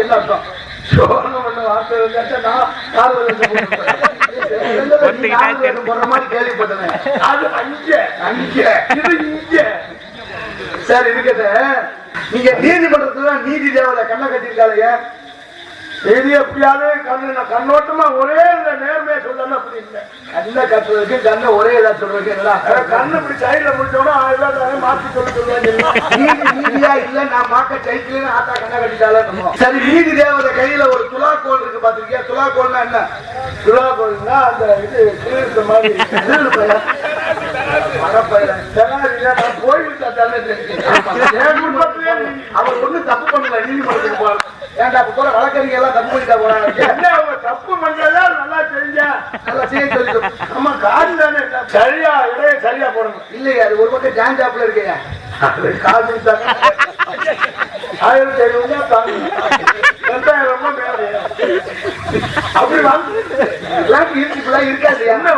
என்ன அர்த்தம் சோழன் ஒண்ணு வார்த்தை கேட்டா நான் போடுற மாதிரி கேள்விப்பட்டேன். அது அஞ்ச அஞ்ச இது சரி இருக்கட்ட நீங்க நீதிமன்றத்துல நீதி தேவதை கண்ணை கட்டிருக்காளுங்க இது எப்படியாவது கண்ணு நான் கண்ணோட்டமா ஒரே இந்த நேர்மையை சொல்லணும் அப்படி இல்லை. கண்ணை கட்டுறதுக்கு கண்ணை ஒரே இதா சொல்றதுக்கு இல்ல கண்ணு இப்படி சைடுல முடிச்சோம்னா ஆயிரம் மாத்தி சொல்ல சொல்லுவாங்க நீதி நீதியா இல்ல நான் மாக்க சைக்கிள்னு ஆத்தா கண்ணை கட்டிட்டாலும் சரி நீதி தேவதை கையில ஒரு துலாக்கோல் இருக்கு பாத்திருக்கியா துலாக்கோல்னா என்ன? துலாக்கோல்னா அந்த இது மாதிரி அவர் ஒண்ணும் தப்பு பண்ணல நீதிமன்றத்துக்கு போற ஏன்டா அப்ப போற வழக்கறிஞர் எல்லாம் தப்பு பண்ணிட்டா போறாங்க என்ன அவங்க தப்பு பண்றதா நல்லா தெரிஞ்ச நல்லா செய்ய சொல்லி நம்ம காது தானே சரியா இடைய சரியா போடணும் இல்லையா அது ஒரு பக்கம் ஜாஞ்சாப்ல இருக்கையா காது தாங்க ஆயிரத்தி ஐநூறு தான் தாங்க ரெண்டாயிரம் ரூபாய் மேல அப்படி வந்து எல்லாம் இருக்காது என்ன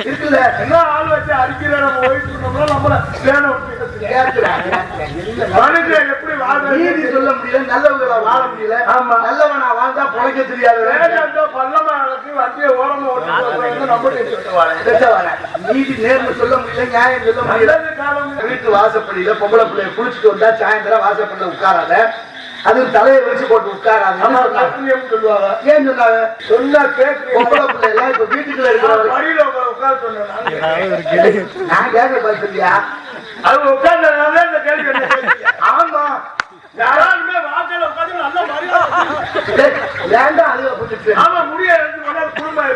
இருக்குல்ல என்ன ஆள் அடிக்கிற நம்ம ஓய்வு நம்மள வேணும் மனுஷன் எப்படி வாழ்றது நீதி சொல்ல முடியல நல்லவங்கள வாழ முடியல. ஆமா. நல்லவனா வாழ்ந்தா பொழைக்க தெரியாது. பல்லமாக்கு வண்டியை ஓரமா ஓட்டு நம்ம நீதி நேர்மை சொல்ல முடியல நியாயம் சொல்ல முடியல. வீட்டு வாசப்படியில பொம்பளை பிள்ளைய குளிச்சுட்டு வந்தா சாயந்தரம் வாசப்படியில உட்காராத. அது தலையை வச்சு போட்டு உட்காராது. சொல்லுவாங்க. ஏன் சொன்னாங்க? சொன்னா கேட்கு எல்லாம் இப்ப வீட்டுக்குள்ள இருக்கிற நான். கேட்க பார்த்தியா அது உட்கார்ந்ததுனால இந்த கேள்வி ஆமா. யாராலுமே வாசல்ல உட்கார்ந்து நல்ல மரியாதை ஏன்டா அழுக போட்டுச்சு ஆமா முடிய குடும்பம்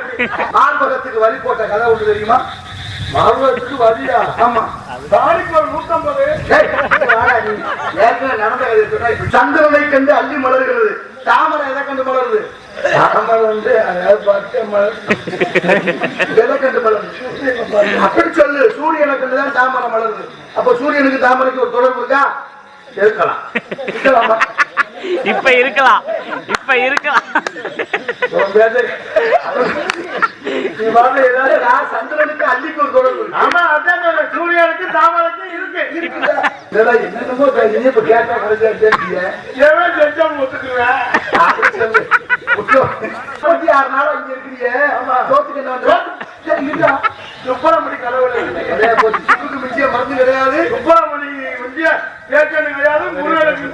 மார்பகத்துக்கு வழி போட்ட கதை ஒண்ணு தெரியுமா? மார்பகத்துக்கு வழியா. ஆமா. தாடிக்கு ஒரு நூத்தம்பது. ஏற்கனவே நடந்த கதை சொன்னா இப்ப சந்திரனை கண்டு அள்ளி மலர்கிறது. தாமரை எதை கண்டு மலருது? தாமரை வந்து எதை கண்டு மலருது? அப்படி சொல்லு. சூரியனை கண்டு தான் தாமரை மலருது. அப்ப சூரியனுக்கு தாமரைக்கு ஒரு தொடர்பு இருக்கா? இருக்கலாம். இருக்கலாமா. இப்ப இருக்கலாம். இப்ப இருக்கலாம். சந்திரனுக்கு அள்ளிக்கு ஒரு தொடர்பு. ஆமா அதான். சூரியனுக்கு தாமரைக்கு இருக்கு என்னென்னமோ இப்ப கேட்டா. எவன் செஞ்சவன் ஒத்துக்குவேன். முப்பத்தி ஆறு நாள் இங்க இருக்கிறீங்க. சோத்துக்கு என்ன. சுப்பரமணி கடவுள் போச்சு. சுக்குக்கு மிஞ்சிய மருந்து கிடையாது சுப்பரமணி கேட்கணும் கிடையாது முருகனுக்கு